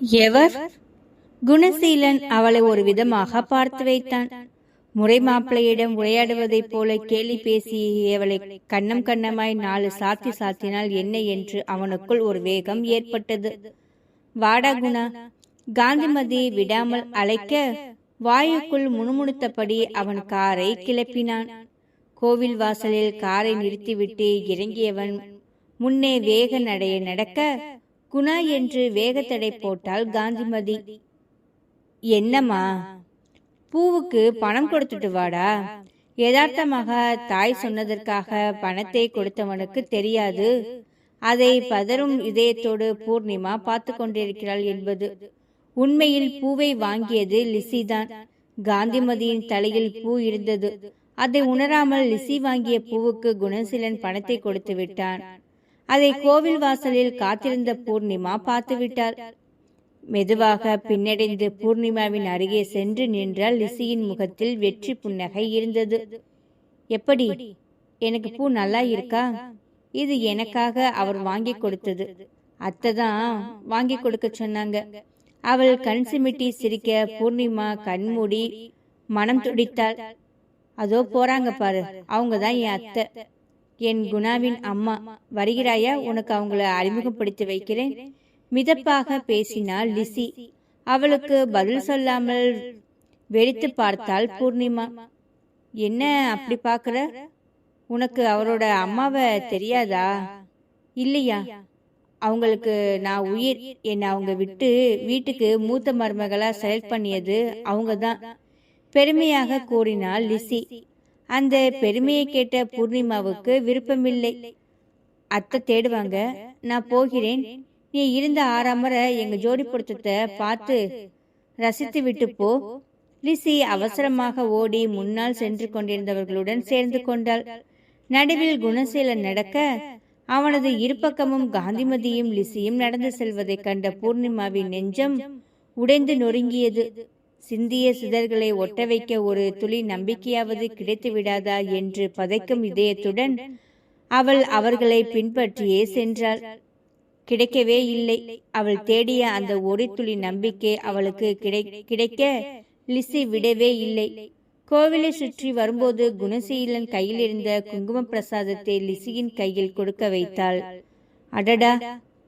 எவர்? குணசீலன் அவளை ஒரு விதமாக பார்த்து வைத்தான். முறை மாப்பிள்ளையிடம் உரையாடுவதைப் போல கேலி பேசி அவளை கண்ணம் கண்ணமாய் நாலு சாத்தி சாத்தினால் என்ன என்று அவனுக்குள் ஒரு வேகம் ஏற்பட்டது. வாடா குணா காந்திமதி விடாமல் அழைக்க வாயுக்குள் முணுமுணுத்தபடி அவன் காரை கிளப்பினான். கோவில் வாசலில் காரை நிறுத்திவிட்டு இறங்கியவன் முன்னே வேக நடைய நடக்க குணா என்று வேகத்தடை போட்டாள் காந்திமதி. என்னம்மா? பூவுக்கு பணம் கொடுத்துட்டு வாடா. யதார்த்தமாக தாய் சொன்னதற்காக பணத்தை கொடுத்தவனுக்கு தெரியாது. அதை பதறும் இதயத்தோடு பூர்ணிமா பார்த்து கொண்டிருக்கிறாள் என்பது. உண்மையில் பூவை வாங்கியது லிசிதான். காந்திமதியின் தலையில் பூ இருந்தது. அதை உணராமல் லிசி வாங்கிய பூவுக்கு குணசீலன் பணத்தை கொடுத்து விட்டான். அதை கோவில் வாசலில் காத்திருந்த பூர்ணிமா பார்த்து விட்டாள் மெதுவாக பின்னடைந்து பூர்ணிமாவின் அருகே சென்று நின்றால் லிசியின் முகத்தில் வெற்றி புன்னகை இருந்தது. எப்படி? எனக்கு பூ நல்லா இருக்கா? இது எனக்காக அவர் வாங்கி கொடுத்தது. அத்தை தான் வாங்கி கொடுக்க சொன்னாங்க. அவள் கண் சிமிட்டி சிரிக்க பூர்ணிமா கண்மூடி மனம் துடித்தாள். அதோ போறாங்க பாரு. அவங்க தான் என் அத்தை. என் குணாவின் அம்மா வருகிறாயா? உனக்கு அவங்கள அறிமுகப்படுத்தி வைக்கிறேன். மிதப்பாக பேசினாள் லிசி. அவளுக்கு பதில் சொல்லாமல் வெடித்து பார்த்தாள் பூர்ணிமா. என்ன அப்படி பார்க்குற? உனக்கு அவரோட அம்மாவை தெரியாதா? இல்லையா. அவங்களுக்கு நான் உயிர். என்னை அவங்க விட்டு வீட்டுக்கு மூத்த மருமகளாக செலக்ட் பண்ணியது அவங்க தான் பெருமையாக கூறினாள் லிசி. அந்த பெருமையை கேட்ட பூர்ணிமாவுக்கு விருப்பமில்லை. அத்தை தேடுவாங்க நான் போகிறேன். நீ இருந்த ஆறாமரை எங்க ஜோடி பொருத்தத்தை பார்த்து ரசித்து விட்டு போ. லிசி அவசரமாக ஓடி முன்னால் சென்று கொண்டிருந்தவர்களுடன் சேர்ந்து கொண்டாள். நடுவில் குணசீலன் நடக்க அவனது இருபக்கமும் காந்திமதியும் லிசியும் நடந்து செல்வதைக் கண்ட பூர்ணிமாவின் நெஞ்சம் உடைந்து நொறுங்கியது. சிந்திய சிதர்களை ஒட்ட வைக்க ஒரு துளி நம்பிக்கையாவது கிடைத்து விடாதா என்று பதைக்கும் இதயத்துடன் அவள் அவர்களை பின்பற்றியே சென்றாள். கிடைக்கவே இல்லை. அவள் தேடிய அந்த ஒரு துளி நம்பிக்கை அவளுக்கு கிடை கிடைக்க லிசி விடவே இல்லை. கோவிலை சுற்றி வரும்போது குணசீலன் கையில் இருந்த குங்கும பிரசாதத்தை லிசியின் கையில் கொடுக்க வைத்தாள். அடடா!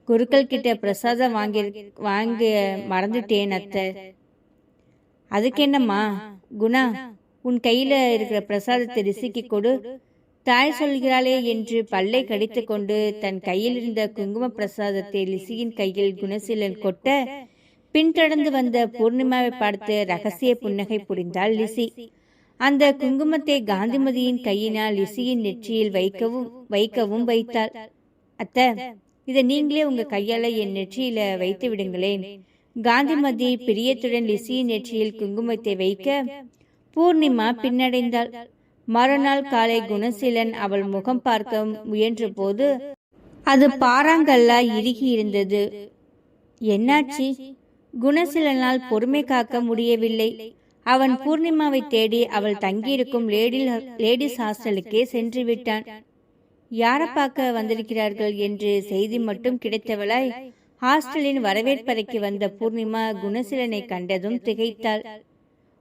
குருக்கள் கிட்ட பிரசாதம் வாங்கி வாங்க மறந்துட்டேன் அத்தை. அதுக்கு என்னம்மா? குணா உன் கையில இருக்கிற பிரசாதத்தை ரிசிக்கு கொடு. தாய் சொல்கிறாளே என்று பல்லை கடித்து கொண்டு தன் கையில் இருந்த குங்கும பிரசாதத்தை லிசியின் கையில் குணசீலன் கொட்ட பின்தொடர்ந்து வந்த பூர்ணிமாவை பார்த்து ரகசிய புன்னகை புரிந்தாள் லிசி அந்த குங்குமத்தை காந்திமதியின் கையினால் லிசியின் நெற்றியில் வைக்கவும் வைக்கவும் வைத்தாள். அத்த இதை நீங்களே உங்க கையால என் நெற்றியில வைத்து விடுங்களேன். காந்திமதி பிரியத்துடன் லிசியின் நெற்றியில் குங்குமத்தை வைக்க பூர்ணிமா பின்னடைந்தாள். மறுநாள் காலை குணசீலன் அவள் முகம் பார்க்க முயன்ற போது அது பாறாங்கல்லா இறுகி இருந்தது. என்னாச்சு? குணசீலனால் பொறுமை காக்க முடியவில்லை. அவன் பூர்ணிமாவை தேடி அவள் தங்கியிருக்கும் லேடி லேடிஸ் ஹாஸ்டலுக்கே சென்று விட்டான். யாரை பார்க்க வந்திருக்கிறார்கள்? என்று செய்தி மட்டும் கிடைத்தவளாய் ஹாஸ்டலின் வரவேற்பறைக்கு வந்த பூர்ணிமா குணசீலனை கண்டதும் திகைத்தாள்.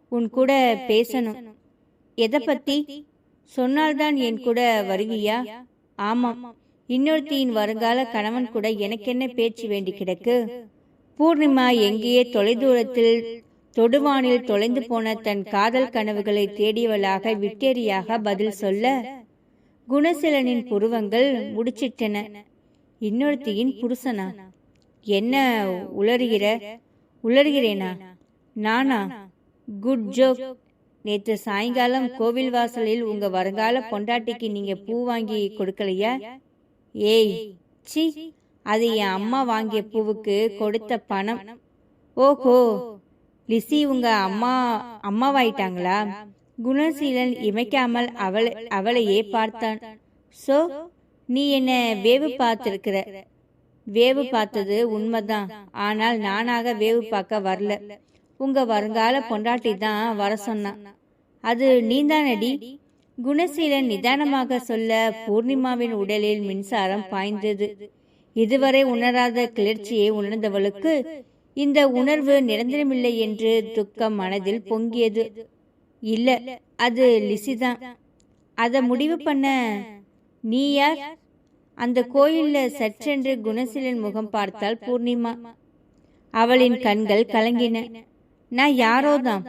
உன் கூட பேசணும். எதை பத்தி? சொன்னால்தான் என் கூட வருவியா ஆமாம். இன்னொருத்தியின் வருங்கால கணவன் கூட எனக்கென்ன பேச்சு வேண்டி கிடக்கு? பூர்ணிமா எங்கேயே தொலைதூரத்தில் தொடுவானில் தொலைந்து போன தன் காதல் கனவுகளை தேடியவளாக விட்டேரியாக பதில் சொல்ல குணசீலனின் புருவங்கள் முடிச்சிட்டன. இன்னொருத்தியின் புருஷனா? என்ன உளறுகிற? உளறுகிறேனா? நானா? குட் ஜோக் நேற்று சாயங்காலம் கோவில் வாசலில் உங்க வருங்கால பொண்டாட்டிக்கு நீங்க பூ வாங்கி கொடுக்கலையா? ஏய் சி அது என் அம்மா வாங்கிய பூவுக்கு கொடுத்த பணம். ஓஹோ லிசி உங்க அம்மா அம்மாவாயிட்டாங்களா? குணசீலன் இமைக்காமல் அவளை அவளையே பார்த்தான். சோ நீ என்ன வேவு பார்த்திருக்கிற? வேவு பார்த்தது உண்மைதான். ஆனால் நானாக வேவு பார்க்க வரல. உங்க வருங்கால பொண்டாட்டி தான் வர சொன்னான் அது நீந்தானடி? குணசீலன் நிதானமாக சொல்ல பூர்ணிமாவின் உடலில் மின்சாரம் பாய்ந்தது. இதுவரை உணராத கிளர்ச்சியை உணர்ந்தவளுக்கு இந்த உணர்வு நிரந்தரமில்லை என்று துக்கம் மனதில் பொங்கியது. இல்ல அது லிசிதான். அதை முடிவு பண்ண நீ யார்? அந்த கோயில்ல சற்றென்று குணசீலன் முகம் பார்த்தால் பூர்ணிமா. அவளின் கண்கள் கலங்கின. நான் யாரோதான்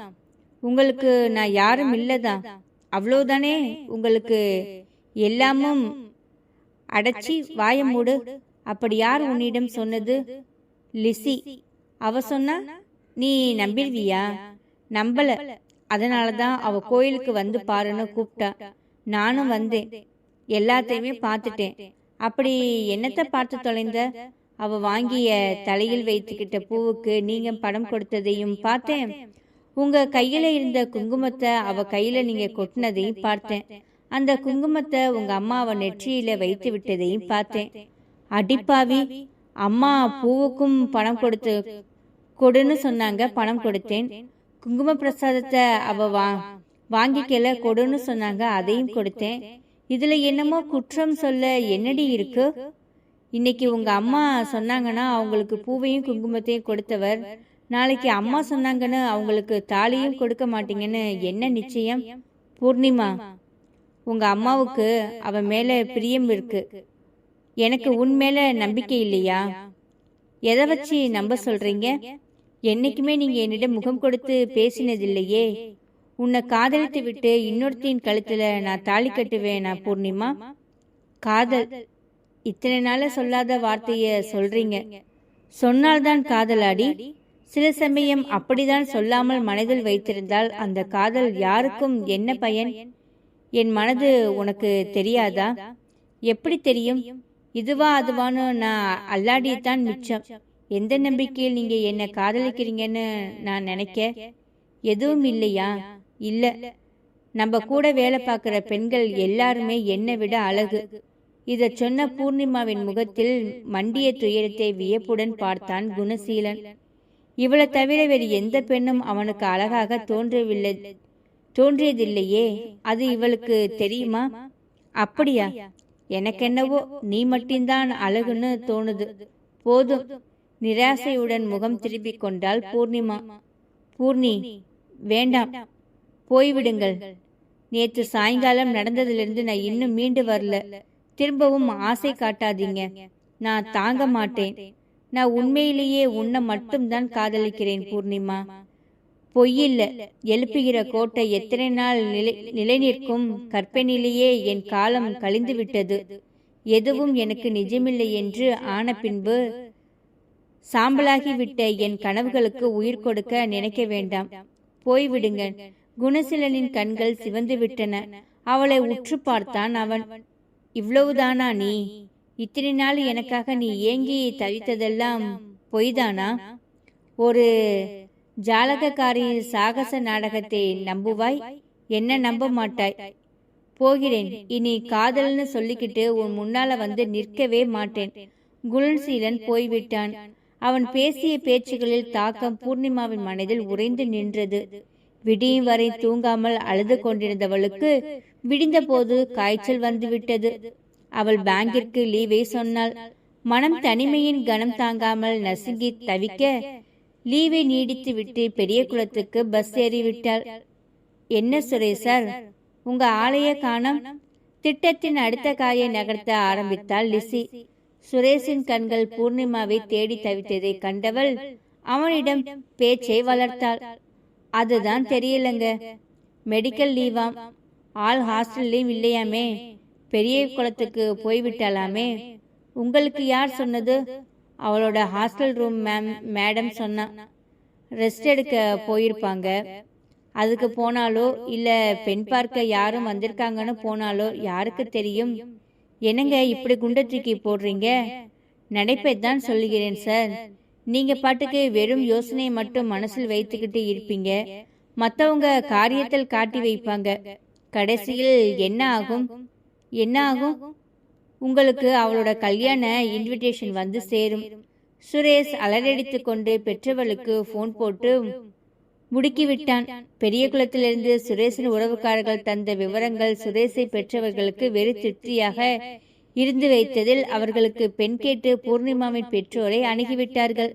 உங்களுக்கு நான் யாரும் இல்லதா அவ்வளோதானே? உங்களுக்கு எல்லாமும் அடைச்சி வாய மூடு. அப்படி யார் உன்னிடம் சொன்னது? லிசி. அவ சொன்னா? நீ நம்பிடுவியா நம்பல. அதனால தான் அவ கோயிலுக்கு வந்து பாருன்னு கூப்பிட்டா. நானும் வந்தேன். எல்லாத்தையுமே பார்த்துட்டேன். அப்படி என்னத்தை பார்த்து தொலைந்த? அவ வாங்கிய தலையில் வைத்துக்கிட்ட பூவுக்கு நீங்க படம் கொடுத்ததையும் பார்த்தேன். உங்க கையில இருந்த குங்குமத்தை அவ கையில நீங்க கொட்டினதையும் பார்த்தேன். அந்த குங்குமத்தை உங்க அம்மா அவ நெற்றியில வைத்து விட்டதையும் பார்த்தேன். அடிப்பாவி அம்மா பூவுக்கும் பணம் கொடுத்து கொடுன்னு சொன்னாங்க பணம் கொடுத்தேன். குங்கும பிரசாதத்தை அவ வா வாங்கிக்கல கொடுன்னு சொன்னாங்க அதையும் கொடுத்தேன். இதுல என்னமோ குற்றம் சொல்ல என்னடி இருக்கு? இன்னைக்கு உங்க அம்மா சொன்னாங்கன்னா அவங்களுக்கு பூவையும் குங்குமத்தையும் கொடுத்தவர். நாளைக்கு அம்மா சொன்னாங்கன்னு அவங்களுக்கு தாலியும் கொடுக்க மாட்டீங்கன்னு என்ன நிச்சயம்? பூர்ணிமா உங்க அம்மாவுக்கு அவ மேல பிரியம் இருக்கு. எனக்கு உன் மேல நம்பிக்கை இல்லையா? எதை வச்சு நம்ப சொல்றீங்க? என்னைக்குமே நீங்க என்னிடம் முகம் கொடுத்து பேசினதில்லையே. உன்னை காதலித்து விட்டு இன்னொருத்தின் கழுத்துல நான் தாலி கட்டுவேன் நான் பூர்ணிமா? காதல். இத்தனை நாள சொல்லாத வார்த்தைய சொல்றீங்க. சொன்னால்தான் காதலாடி. சில சமயம் அப்படிதான் சொல்லாமல் மனதில் வைத்திருந்தால் அந்த காதல் யாருக்கும் என்ன பயன்? என் மனது உனக்கு தெரியாதா? எப்படி தெரியும்? இதுவா அதுவான்னு நான் அல்லாடித்தான் மிச்சம். எந்த நம்பிக்கையில் நீங்க என்ன காதலிக்கிறீங்கன்னு நான் நினைக்க? எதுவும் இல்லையா? இல்ல. நம்ம கூட வேலை பார்க்குற பெண்கள் எல்லாருமே என்னை விட அழகு. இத சொன்ன பூர்ணிமாவின் முகத்தில் மண்டிய துயரத்தை வியப்புடன் பார்த்தான் குணசீலன். இவளை தவிர வேறு எந்த பெண்ணும் அவனுக்கு அழகாக தோன்றவில்லை. தோன்றியதில்லையே. அது இவளுக்கு தெரியுமா? அப்படியா? எனக்கென்னவோ நீ மட்டும்தான் அழகுன்னு தோணுது. போதும். நிராசையுடன் முகம் திருப்பிக் கொண்டாள் பூர்ணிமா. பூர்ணி வேண்டாம். போய்விடுங்கள். நேற்று சாயங்காலம் நடந்ததிலிருந்து நான் இன்னும் மீண்டு வரல. திரும்பவும் ஆசை காட்டாதீங்க. நான் தாங்க மாட்டேன். நான் உண்மையிலேயே உன்னை மட்டும்தான் காதலிக்கிறேன் பூர்ணிமா. பொய்யில்ல. எழுப்புகிற கோட்டை எத்தனை நாள் நிலை நிலை நிற்கும் கற்பனிலேயே என் காலம் கழிந்து விட்டது எதுவும் எனக்கு நிஜமில்லை என்று ஆன பின்பு சாம்பலாகிவிட்ட என் கனவுகளுக்கு உயிர் கொடுக்க நினைக்க வேண்டாம். போய்விடுங்க குணசீலனின் கண்கள் சிவந்து விட்டன அவளை உற்று பார்த்தான் அவன். இவ்வளவுதானா நீ? இத்தனை நாள் எனக்காக நீ ஏங்கி தவித்ததெல்லாம் பொய்தானா? ஒரு ஜாலகக்காரி சாகச நாடகத்தை நம்புவாய்? என்ன நம்ப மாட்டாய்? போகிறேன். இனி காதல்னு சொல்லிக்கிட்டு உன் முன்னால வந்து நிற்கவே மாட்டேன். குலன்சீலன் போய்விட்டான். அவன் பேசிய பேச்சுகளில் தாக்கம் பூர்ணிமாவின் மனதில் உறைந்து நின்றது. விடியும் வரை தூங்காமல் அழுது கொண்டிருந்தவளுக்கு விடிந்தபோது காய்ச்சல் வந்துவிட்டது. அவள் பேங்கிற்கு லீவை சொன்னாள். மனம் தனிமையின் கனம் தாங்காமல் நசுங்கி தவிக்க லீவை நீடித்து விட்டு பெரிய குளத்துக்கு பஸ் ஏறிவிட்டாள். என்ன சுரேசர் உங்க ஆலய காணம்? திட்டத்தின் அடுத்த காயை நகர்த்த ஆரம்பித்தாள் லிசி. சுரேஷின் கண்கள் பூர்ணிமாவை தேடி தவித்ததை கண்டவள் அவனிடம் பேச்சை வளர்த்தாள். அதுதான் தெரியலங்க. மெடிக்கல் லீவாம் ஆள் ஹாஸ்டல்லையும் இல்லையாமே. பெரிய குளத்துக்கு போய்விட்டாலாமே. உங்களுக்கு யார் சொன்னது? அவளோட ஹாஸ்டல் ரூம் மேம் மேடம் சொன்னா. ரெஸ்ட் எடுக்க போயிருப்பாங்க. அதுக்கு போனாலோ இல்லை பெண் பார்க்க யாரும் வந்திருக்காங்கன்னு போனாலோ யாருக்கு தெரியும்? என்னங்க இப்படி குண்டை தூக்கி போடுறீங்க? நடைப்பை தான் சொல்லுகிறேன் சார் நீங்க பாட்டுக்கு வெறும் யோசனையை மட்டும் மனசில் வைத்துக்கிட்டு இருப்பீங்க. மத்தவங்க காரியத்தில் காட்டி வைப்பாங்க. கடைசியில் என்ன ஆகும்? என்ன ஆகும்? உங்களுக்கு அவளோட கல்யாண இன்விடேஷன் வந்து சேரும். சுரேஷ் அலறடித்து கொண்டு பெற்றவளுக்கு ஃபோன் போட்டு முடுக்கிவிட்டான். பெரிய குளத்திலிருந்து சுரேஷின் உறவுக்காரர்கள் தந்த விவரங்கள் சுரேஷை பெற்றவர்களுக்கு வெறு திருப்தியாக இருந்து வைத்ததில் அவர்களுக்கு பெண் கேட்டு பூர்ணிமாவின் பெற்றோரை அணுகிவிட்டார்கள்.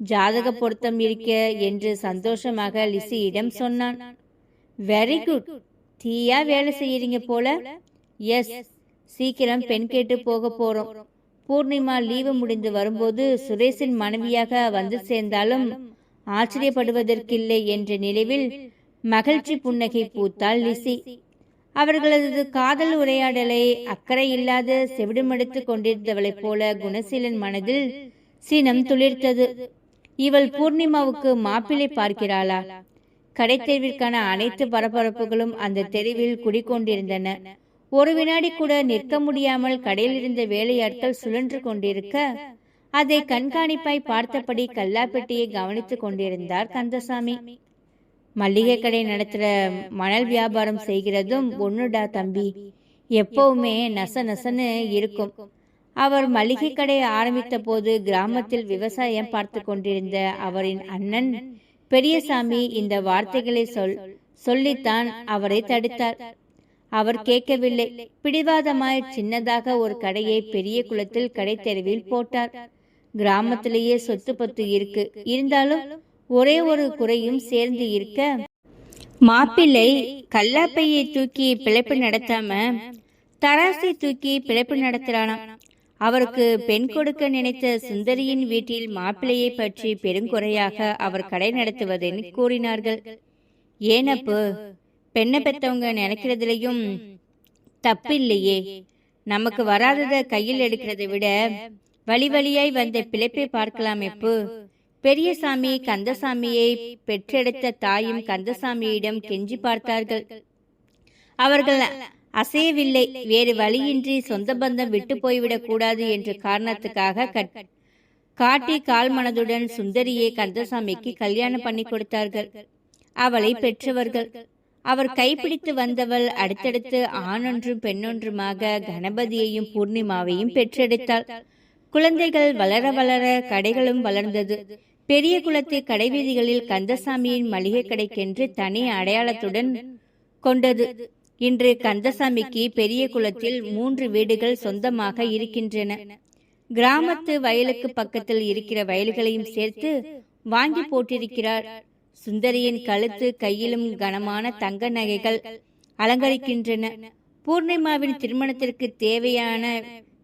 ஜாதக பொருத்தம் இருக்க என்று சந்தோஷமாக லிசியிடம் சொன்னான். வெரி குட் தீயா வேலை செய்யறீங்க போல? எஸ் சீக்கிரம் பெண் கேட்டு போக போறோம். பூர்ணிமா லீவு முடிந்து வரும்போது சுரேஷின் மனைவியாக வந்து சேர்ந்தாலும் ஆச்சரியப்படுவதற்கில்லை என்ற நிலைவில் மகிழ்ச்சி புன்னகை பூத்தாள் லிசி. அவர்களது காதல் உரையாடலை அக்கறை இல்லாத செவிடுமடுத்து கொண்டிருந்தவளைப் போல குணசீலன் மனதில் சினம் துளிர்த்தது. இவள் பூர்ணிமாவுக்கு மாப்பிள்ளை பார்க்கிறாளா? கடைத்தெருவிற்கான அனைத்து பரபரப்புகளும் அந்த தெருவில் குடிக்கொண்டிருந்தன ஒரு வினாடி கூட நிற்க முடியாமல் கடையில் இருந்த வேலையாட்கள் சுழன்று கொண்டிருக்க அதை கண்காணிப்பாய் பார்த்தபடி கல்லாப்பெட்டியை கவனித்துக் கொண்டிருந்தார் கந்தசாமி. மளிகை கடை நடத்துற மணல் வியாபாரம் செய்கிறதும் ஒண்ணுடா தம்பி. எப்பவுமே நச நசன்னு இருக்கும். அவர் மளிகை கடை ஆரம்பித்த போது கிராமத்தில் விவசாயம் பார்த்து கொண்டிருந்த அவரின் அண்ணன் பெரியசாமி இந்த வார்த்தைகளை சொல் சொல்லித்தான் அவரை தடுத்தார். அவர் கேட்கவில்லை. பிடிவாதமாய் சின்னதாக ஒரு கடையை பெரிய குளத்தில் கடை தெருவில் போட்டார். கிராமத்திலேயே சொத்து பத்து இருக்கு. இருந்தாலும் ஒரே ஒரு குறையும் சேர்ந்து இருக்க. மாப்பிள்ளை கல்லாப்பையை தூக்கி பிழைப்பு நடத்தாம தராசை தூக்கி பிழைப்பு நடத்துறானாம். அவருக்கு பெண் கொடுக்க நினைத்த சுந்தரியின் வீட்டில் மாப்பிள்ளையை பற்றி பெருங்குறையாக அவர் கடை நடத்துவதென்னு கூறினார்கள். ஏனப்பு பெண்ணை பெத்தவங்க நினைக்கிறதுலயும் தப்பில்லையே. நமக்கு வராதத கையில் எடுக்கிறதை விட வழி வழியாய் வந்த பிழைப்பை பார்க்கலாம் எப்பு பெரியசாமி கந்தசாமியை பெற்றெடுத்த தாயும் கந்தசாமியிடம் கெஞ்சி பார்த்தார்கள். அவர்கள் அசையவில்லை வேறு வழியின்றி சொந்த பந்தம் விட்டு போய்விடக் கூடாது என்ற காரணத்துக்காக காட்டி கால் மனதுடன் சுந்தரியை கந்தசாமிக்கு கல்யாணம் பண்ணி கொடுத்தார்கள். அவளை பெற்றவர்கள் அவர் கைப்பிடித்து வந்தவள் அடுத்தடுத்து ஆணொன்றும் பெண்ணொன்றுமாக கணபதியையும் பூர்ணிமாவையும் பெற்றெடுத்தாள். குழந்தைகள் வளர வளர கடைகளும் வளர்ந்தது. பெரிய குளத்து கடைவீதிகளில் கந்தசாமியின் மளிகை கடைக்கென்று தனி அடையாளத்துடன் கொண்டது. இன்று கந்தசாமிக்கு பெரிய குளத்தில் மூன்று வீடுகள் சொந்தமாக இருக்கின்றன. கிராமத்து வயலுக்கு பக்கத்தில் இருக்கிற வயல்களையும் சேர்த்து வாங்கி போட்டிருக்கிறார். சுந்தரியின் கழுத்து கையிலும் கனமான தங்க நகைகள் அலங்கரிக்கின்றன. பூர்ணிமாவின் திருமணத்திற்கு தேவையான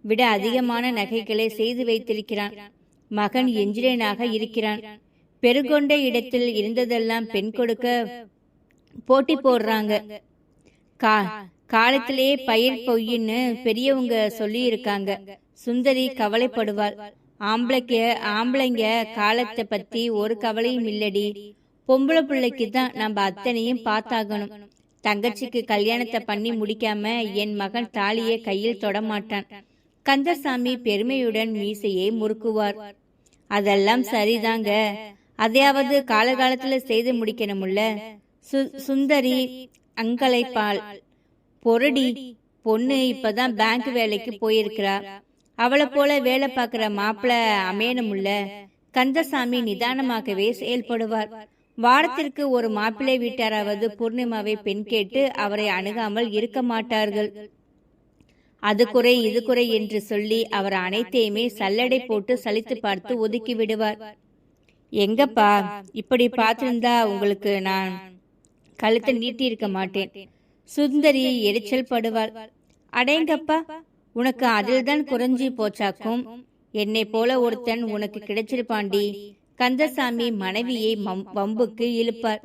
விட அதிகமான நகைகளை செய்து வைத்திருக்கிறான். மகன் எஞ்சிரனாக இருக்கிறான். பெருகொண்ட இடத்தில் இருந்ததெல்லாம் பெண் கொடுக்க போட்டி போடுறாங்க. கா காலத்திலேயே பயிர் பொய்ன்னு பெரியவங்க சொல்லி இருக்காங்க சுந்தரி கவலைப்படுவாள். ஆம்பளைக்கு ஆம்பளைங்க காலத்தை பத்தி ஒரு கவலையும் இல்லடி. பொம்பளை பிள்ளைக்கு தான் நம்ம அத்தனையும் பார்த்தாகணும். தங்கச்சிக்கு கல்யாணத்தை பண்ணி முடிக்காம என் மகன் தாலியை கையில் தொடமாட்டான் கந்தசாமி பெருமையுடன் மீசையை முறுக்குவார். அதெல்லாம் சரிதாங்க. அதையாவது காலகாலத்துல செய்து முடிக்கணும்ல சு- சுந்தரி அங்கலைப்பால் பொருடி பொண்ணு இப்பதான் பேங்க் வேலைக்கு போயிருக்கிறா. அவளை போல வேலை பார்க்கிற மாப்பிள அமையணும்ல கந்தசாமி நிதானமாகவே செயல்படுவார். வாரத்திற்கு ஒரு மாப்பிள்ளை வீட்டாராவது பூர்ணிமாவை பெண் கேட்டு அவரை அணுகாமல் இருக்க மாட்டார்கள். அது குறை இது குறை என்று சொல்லி அவர் அனைத்தையுமே சல்லடை போட்டு சலித்து பார்த்து ஒதுக்கி விடுவார் எங்கப்பா இப்படி பார்த்திருந்தா உங்களுக்கு நான் கழுத்தை நீட்டி இருக்க மாட்டேன். சுந்தரி எரிச்சல் படுவாள். அடேங்கப்பா உனக்கு அதில்தான் குறைஞ்சி போச்சாக்கும். என்னை போல ஒருத்தன் உனக்கு கிடைச்சிருப்பாண்டி. கந்தசாமி மனைவியை மம்- வம்புக்கு இழுப்பார்.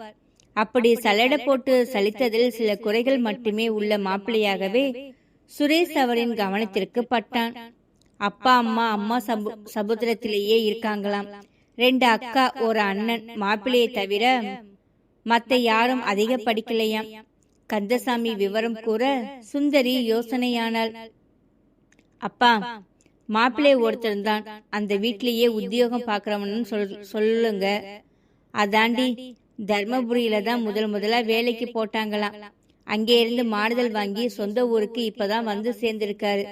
அப்படி சல்லடை போட்டு சலித்ததில் சில குறைகள் மட்டுமே உள்ள மாப்பிள்ளையாகவே சுரேஷ் அவரின் கவனத்திற்கு பட்டான். அப்பா அம்மா அம்மா சபு சமுத்திரத்திலேயே இருக்காங்களாம். ரெண்டு அக்கா ஒரு அண்ணன் மாப்பிள்ளையை தவிர மத்த யாரும் அதிக படிக்கலையாம். கந்தசாமி விவரம் கூற சுந்தரி யோசனையானாள். அப்பா மாப்பிள்ளை ஒருத்தன் தான். அந்த வீட்லயே உத்தியோகம் பார்க்கறவன்னு சொல் சொல்லுங்க. அதாண்டி தர்மபுரியில தான் முதல் முதலா வேலைக்கு போட்டாங்களாம். அங்கே இருந்து மாடுதல் வாங்கி சொந்த ஊருக்கு இப்பதான் வந்து சேர்ந்திருக்காரு.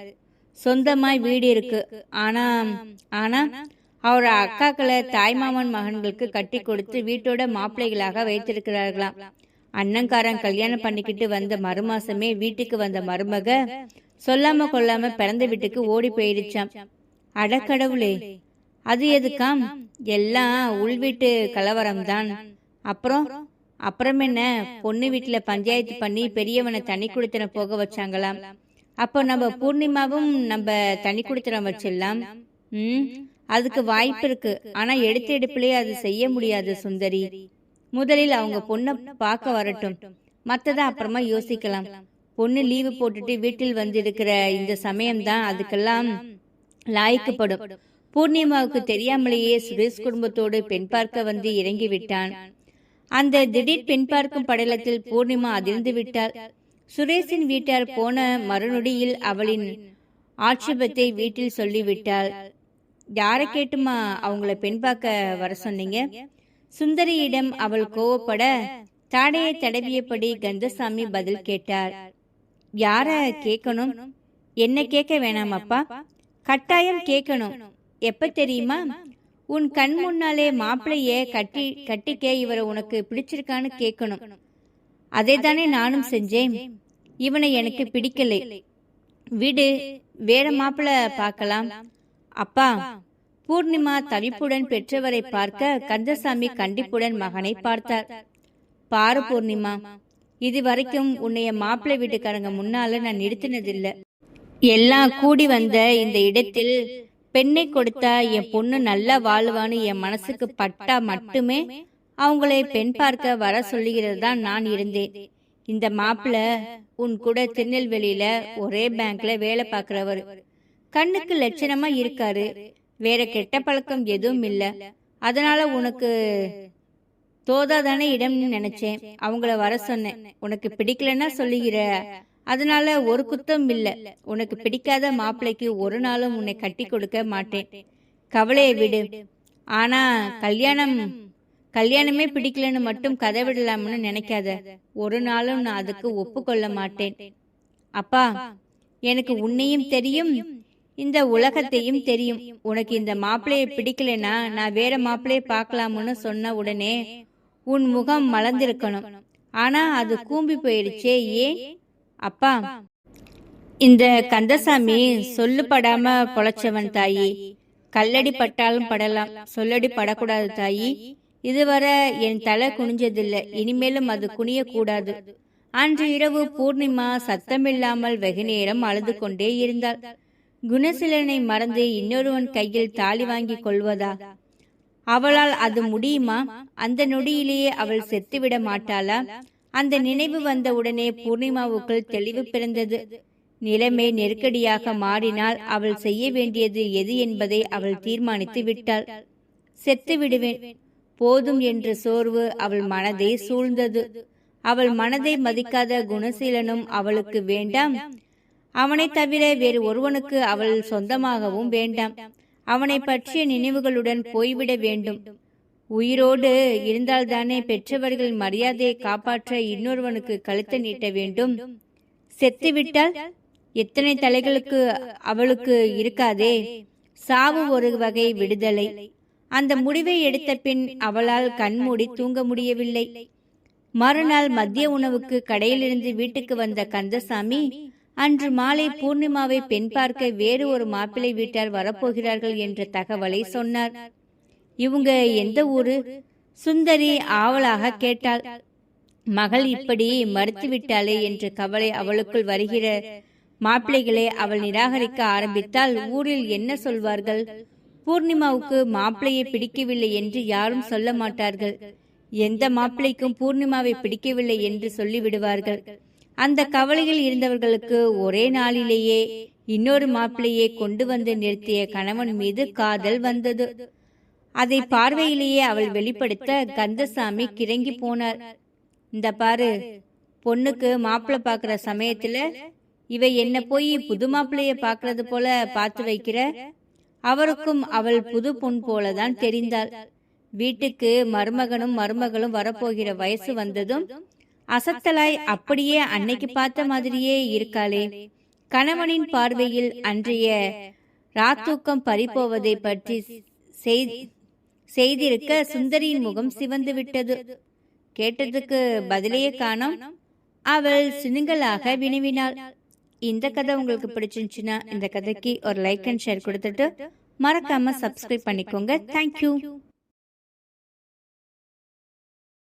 சொந்தமாய் வீடு இருக்கு. ஆனா ஆனா அவர் அக்காக்களை தாய்மாமன் மகன்களுக்கு கட்டி கொடுத்து வீட்டோட மாப்பிள்ளைகளாக வைத்திருக்கிறார்களாம். அண்ணங்காரன் கல்யாணம் பண்ணிக்கிட்டு வந்த மறுமாசமே வீட்டுக்கு வந்த மருமக சொல்லாம கொள்ளாம பிறந்த வீட்டுக்கு ஓடி போயிடுச்சாம். அடக்கடவுளே அது எதுக்காம்? எல்லாம் உள்வீட்டு கலவரம்தான். அப்புறம்? அப்புறம் என்ன? பொண்ணு வீட்டுல பஞ்சாயத்து பண்ணி பெரியவனை தனி குடித்தன போக வச்சாங்களாம். அப்போ நம்ம பூர்ணிமாவும் நம்ம தனி குடித்தனம் வச்சிடலாம். ம்? அதுக்கு வாய்ப்பு இருக்கு. ஆனா எடுத்த எடுப்பிலே அது செய்ய முடியாது சுந்தரி. முதலில் அவங்க பொண்ணை பார்க்க வரட்டும். மற்றதை அப்புறமா யோசிக்கலாம். பொண்ணு லீவு போட்டுட்டு வீட்டில் வந்து இருக்கிற இந்த சமயம்தான் அதுக்கெல்லாம் லாய்க்கப்படும். பூர்ணிமாவுக்கு தெரியாமலேயே சுரேஷ் குடும்பத்தோடு பெண் பார்க்க வந்து இறங்கி விட்டான். அந்த திடீர் பின்பார்க்கும் படலத்தில் பூர்ணிமா அதிர்ந்து விட்டாள் சுரேஷின் வீட்டார் போன மறுநொடியில் அவளின் ஆட்சேபத்தை வீட்டில் சொல்லிவிட்டாள். யாரை கேட்டுமா அவங்கள பெண் பார்க்க வர சொன்னீங்க? சுந்தரியிடம் அவள் கோவப்பட தாடையை தடவியபடி கந்தசாமி பதில் கேட்டார். யார கேட்கணும்? என்ன கேட்க வேணாம் அப்பா. கட்டாயம் கேட்கணும். எப்ப தெரியுமா? உன் கண் முன்னாலே மாப்பிளைய கட்டி கட்டிக்க இவரை உனக்கு பிடிச்சிருக்கான்னு கேட்கணும். அதை தானே நானும் செஞ்சேன். இவனை எனக்கு பிடிக்கலை. விடு வேற மாப்பிள்ள பார்க்கலாம். அப்பா பூர்ணிமா தவிப்புடன் பெற்றவரை பார்க்க கந்தசாமி கண்டிப்புடன் மகனை பார்த்தார். பாரு பூர்ணிமா இது வரைக்கும் உன்னைய மாப்பிள்ளை வீட்டுக்காரங்க முன்னால நான் நிறுத்தினதில்லை. எல்லாம் கூடி வந்த இந்த இடத்தில் பெண்ணை கொடுத்தா என் பொண்ணு நல்லா வாழ்வான்னு என் மனசுக்கு பட்டா மட்டுமே அவங்களை பெண் பார்க்க வர சொல்லுகிறது தான் நான் இருந்தேன். இந்த மாப்பிள்ள உன் கூட திருநெல்வேலியில ஒரே பேங்க்ல வேலை பார்க்கிறவர். கண்ணுக்கு லட்சணமா இருக்காரு. வேற கெட்ட பழக்கம் எதுவும் இல்ல. அதனால உனக்கு தோதாதானே இடம்னு நினைச்சேன். அவங்கள வர சொன்னேன். உனக்கு பிடிக்கலன்னா சொல்லுகிற அதனால ஒரு குத்தம் இல்ல. உனக்கு பிடிக்காத மாப்பிள்ளைக்கு ஒரு நாளும் உன்னை கட்டி கொடுக்க மாட்டேன். கவலையை விடு. ஆனா கல்யாணம் கல்யாணமே பிடிக்கலன்னு மட்டும் கதை விடலாம்னு நினைக்காத. ஒரு நாளும் நான் அதுக்கு ஒப்புக்கொள்ள மாட்டேன். அப்பா எனக்கு உன்னையும் தெரியும். இந்த உலகத்தையும் தெரியும். உனக்கு இந்த மாப்பிளைய பிடிக்கலனா நான் வேற மாப்பிளைய பார்க்கலாம்னு சொன்ன உடனே உன் முகம் மலர்ந்திருக்கணும். ஆனா அது கூம்பி போயிடுச்சே ஏன்? அப்பா இந்த கந்தசாமி சொல்லுப்படாம பொழைச்சவன் தாயி. கல்லடி பட்டாலும் படலாம் சொல்லடி படக்கூடாது தாயி. இதுவரை என் தலை குனிஞ்சதில்லை இனிமேலும் அது குனியக்கூடாது. அன்று இரவு பூர்ணிமா சத்தமில்லாமல் வெகு நேரம் அழுது கொண்டே இருந்தாள். குணசீலனை மறந்து இன்னொருவன் கையில் தாலி வாங்கி கொள்வதா? அவளால் அது முடியுமா? அந்த நொடியிலேயே அவள் செத்துவிட மாட்டாளா? அந்த நினைவு வந்தவுடனே பூர்ணிமாவுக்குள் தெளிவு பிறந்தது. நிலைமை நெருக்கடியாக மாறினால் அவள் செய்ய வேண்டியது எது என்பதை அவள் தீர்மானித்து விட்டாள். செத்து விடுவேன். போதும் என்ற சோர்வு அவள் மனதை சூழ்ந்தது. அவள் மனதை மதிக்காத குணசீலனும் அவளுக்கு வேண்டாம். அவனை தவிர வேறு ஒருவனுக்கு அவள் சொந்தமாகவும் வேண்டாம். அவனை பற்றிய நினைவுகளுடன் போய்விட வேண்டும். உயிரோடு இருந்தால்தானே பெற்றவர்கள் மரியாதையை காப்பாற்ற இன்னொருவனுக்கு கழுத்தை நீட்ட வேண்டும்? செத்துவிட்டால் எத்தனை தலைகளுக்கு அவளுக்கு இருக்காதே? சாவு ஒரு வகை விடுதலை. அந்த முடிவை எடுத்த பின் அவளால் கண்மூடி தூங்க முடியவில்லை. மறுநாள் மதிய உணவுக்கு கடையிலிருந்து வீட்டுக்கு வந்த கந்தசாமி அன்று மாலை பூர்ணிமாவை பெண் பார்க்க வேறு ஒரு மாப்பிள்ளை வீட்டார் வரப்போகிறார்கள் என்ற தகவலை சொன்னார். இவங்க எந்த ஊரு? சுந்தரி ஆவலாக கேட்டாள். மகள் இப்படி மறுத்துவிட்டாளே என்ற கவலை அவளுக்குள் வருகிற மாப்பிள்ளைகளை அவள் நிராகரிக்க ஆரம்பித்தால் ஊரில் என்ன சொல்வார்கள்? பூர்ணிமாவுக்கு மாப்பிள்ளையை பிடிக்கவில்லை என்று யாரும் சொல்ல மாட்டார்கள். எந்த மாப்பிள்ளைக்கும் பூர்ணிமாவை பிடிக்கவில்லை என்று சொல்லிவிடுவார்கள். அந்த கவலையில் இருந்தவர்களுக்கு ஒரே நாளிலேயே இன்னொரு மாப்பிள்ளையை கொண்டு வந்து நிறுத்திய கணவன் மீது காதல் வந்தது. அதை பார்வையிலேயே அவள் வெளிப்படுத்த கந்தசாமி கிறங்கி போனார். இந்த பாரு பொண்ணுக்கு மாப்பிள்ளை பாக்குற சமயத்துல இவ என்ன போய் புது மாப்பிள்ளைய பாக்குறது போல பார்த்து வைக்கிற. அவருக்கும் அவள் புது பொன் போலதான் தெரிந்தாள். வீட்டுக்கு மருமகனும் மருமகளும் வரப்போகிற வயசு வந்ததும் அசத்தலாய் அப்படியே அன்னைக்கு பார்த்த மாதிரியே இருக்காளே. கணவனின் பார்வையில் அன்றைய ராத்தூக்கம் பறிப்போவதை பற்றி செய்திருக்க சுந்தரியின் முகம் சிவந்து விட்டது கேட்டதுக்கு பதிலையே காணோம். அவள் சினுங்களாக வினவினாள். இந்த கதை உங்களுக்கு பிடிச்சிருந்துச்சுன்னா இந்த கதைக்கு ஒரு லைக் அண்ட் ஷேர் கொடுத்துட்டு மறக்காம சப்ஸ்கிரைப் பண்ணிக்கோங்க. தேங்க்யூ